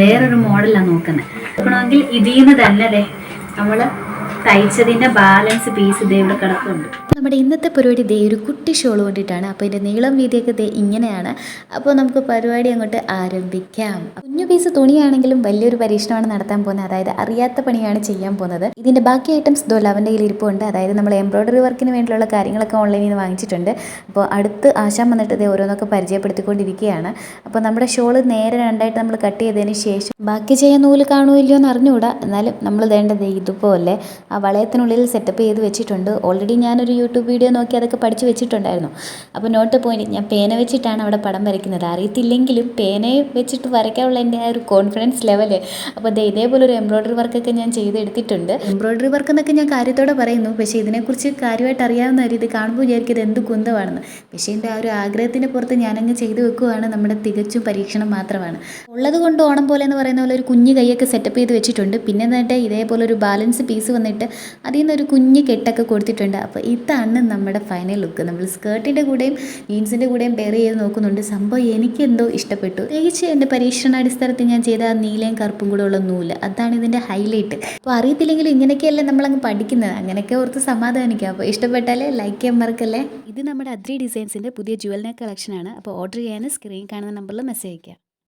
വേറൊരു മോഡലാണ് നോക്കുന്നത് നോക്കണമെങ്കിൽ ഇതിൽ നിന്ന് തന്നെ അല്ലേ നമ്മൾ തയ്ച്ചതിന്റെ ബാലൻസ് പീസ് ഇതേ ഇവിടെ കിടക്കുന്നുണ്ട് നമ്മുടെ ഇന്നത്തെ പരിപാടി ദേ ഒരു കുട്ടി ഷോൾ കൊണ്ടിട്ടാണ്. അപ്പോൾ ഇതിന്റെ നീളം വീതിയൊക്കെ ദേ ഇങ്ങനെയാണ്. അപ്പോൾ നമുക്ക് പരിപാടി അങ്ങോട്ട് ആരംഭിക്കാം. കുഞ്ഞു പീസ് തുണിയാണെങ്കിലും വലിയൊരു പരീക്ഷണമാണ് നടത്താൻ പോകുന്നത്. അതായത് അറിയാത്ത പണിയാണ് ചെയ്യാൻ പോകുന്നത്. ഇതിന്റെ ബാക്കി ഐറ്റംസ് ദോ ലവന്റെ കയ്യിൽ ഇരിപ്പുണ്ട്. അതായത് നമ്മൾ എംബ്രോയ്ഡറി വർക്കിന് വേണ്ടിയുള്ള കാര്യങ്ങളൊക്കെ ഓൺലൈനിൽ നിന്ന് വാങ്ങിച്ചിട്ടുണ്ട്. അപ്പോൾ അടുത്ത് ആശാൻ വന്നിട്ട് ഇതേ ഓരോന്നൊക്കെ പരിചയപ്പെടുത്തിക്കൊണ്ടിരിക്കുകയാണ്. അപ്പോൾ നമ്മുടെ ഷോൾ നേരെ രണ്ടായിട്ട് നമ്മൾ കട്ട് ചെയ്തതിന് ശേഷം ബാക്കി ചെയ്യാൻ നൂൽ കാണുമല്ലോ എന്ന് അറിഞ്ഞുകൂടാ. എന്നാലും നമ്മൾ വേണ്ടത് ഇതുപോലെ ആ വളയത്തിനുള്ളിൽ സെറ്റപ്പ് ചെയ്ത് വെച്ചിട്ടുണ്ട്. ഓൾറെഡി ഞാനൊരു യൂട്യൂബ് വീഡിയോ നോക്കി അതൊക്കെ പഠിച്ച് വെച്ചിട്ടുണ്ടായിരുന്നു. അപ്പോൾ നോട്ട് പോയിന്റ് ഞാൻ പേന വെച്ചിട്ടാണ് അവിടെ പടം വരയ്ക്കുന്നത്. അറിയത്തില്ലെങ്കിലും പേനയെ വെച്ചിട്ട് വരയ്ക്കാനുള്ള എന്റെ ആ ഒരു കോൺഫിഡൻസ് ലെവൽ അപ്പോൾ ദേ ഇതേപോലെ ഒരു എംബ്രോയ്ഡറി വർക്കൊക്കെ ഞാൻ ചെയ്തെടുത്തിട്ടുണ്ട്. എംബ്രോയ്ഡറി വർക്ക് എന്നൊക്കെ ഞാൻ കാര്യത്തോടെ പറയുന്നു. പക്ഷേ ഇതിനെക്കുറിച്ച് കാര്യമായിട്ട് അറിയാവുന്നവർ ഇത് കാണുമ്പോൾ വിചാരിക്കും ഇത് എന്ത് കുന്തമാണെന്ന്. പക്ഷേ എന്റെ ആ ഒരു ആഗ്രഹത്തിന്റെ പുറത്ത് ഞാനങ്ങ് ചെയ്തു വെക്കുകയാണ് നമ്മുടെ തികച്ചും പരീക്ഷണം മാത്രമാണ്. ഉള്ളത് കൊണ്ട് ഓണം പോലെ എന്ന് പറയുന്ന പോലെ ഒരു കുഞ്ഞു കൈയൊക്കെ സെറ്റപ്പ് ചെയ്ത് വെച്ചിട്ടുണ്ട്. പിന്നെ എന്നിട്ട് ഇതേപോലെ ഒരു ബാലൻസ് പീസ് വന്നിട്ട് അതിൽ നിന്ന് ഒരു കുഞ്ഞ് കെട്ടൊക്കെ കൊടുത്തിട്ടുണ്ട്. അപ്പോൾ ഇതാണ് നമ്മുടെ ഫൈനൽ ലുക്ക് നമ്മൾ സ്കേർട്ടിന്റെ കൂടെയും ജീൻസിന്റെ കൂടെയും പെയർ ചെയ്ത് നോക്കുന്നുണ്ട്. സംഭവം എനിക്ക് എന്തോ ഇഷ്ടപ്പെട്ടു. പ്രത്യേകിച്ച് എന്റെ പരീക്ഷണാടിസ്ഥാനത്തിൽ ഞാൻ ചെയ്ത നീലയും കറുപ്പും കൂടെ ഉള്ള നൂൽ. അതാണ് ഇതിന്റെ ഹൈലൈറ്റ് അപ്പോൾ അറിയത്തില്ലെങ്കിലും ഇങ്ങനെയൊക്കെയല്ലേ നമ്മളങ്ങ് പഠിക്കുന്നത്. അങ്ങനെയൊക്കെ ഓർത്ത് സമാധാനിക്കാം. അപ്പോൾ ഇഷ്ടപ്പെട്ടാലേ ലൈക്ക് ചെയ്യാൻ മറക്കല്ലേ? ഇത് നമ്മുടെ അദ്രി ഡിസൈൻസിന്റെ പുതിയ ജുവൽ നെക്ക് കളക്ഷനാണ് അപ്പോൾ ഓർഡർ ചെയ്യാൻ സ്ക്രീൻ കാണുന്ന നമ്പറിൽ മെസ്സേജ് അയക്കാം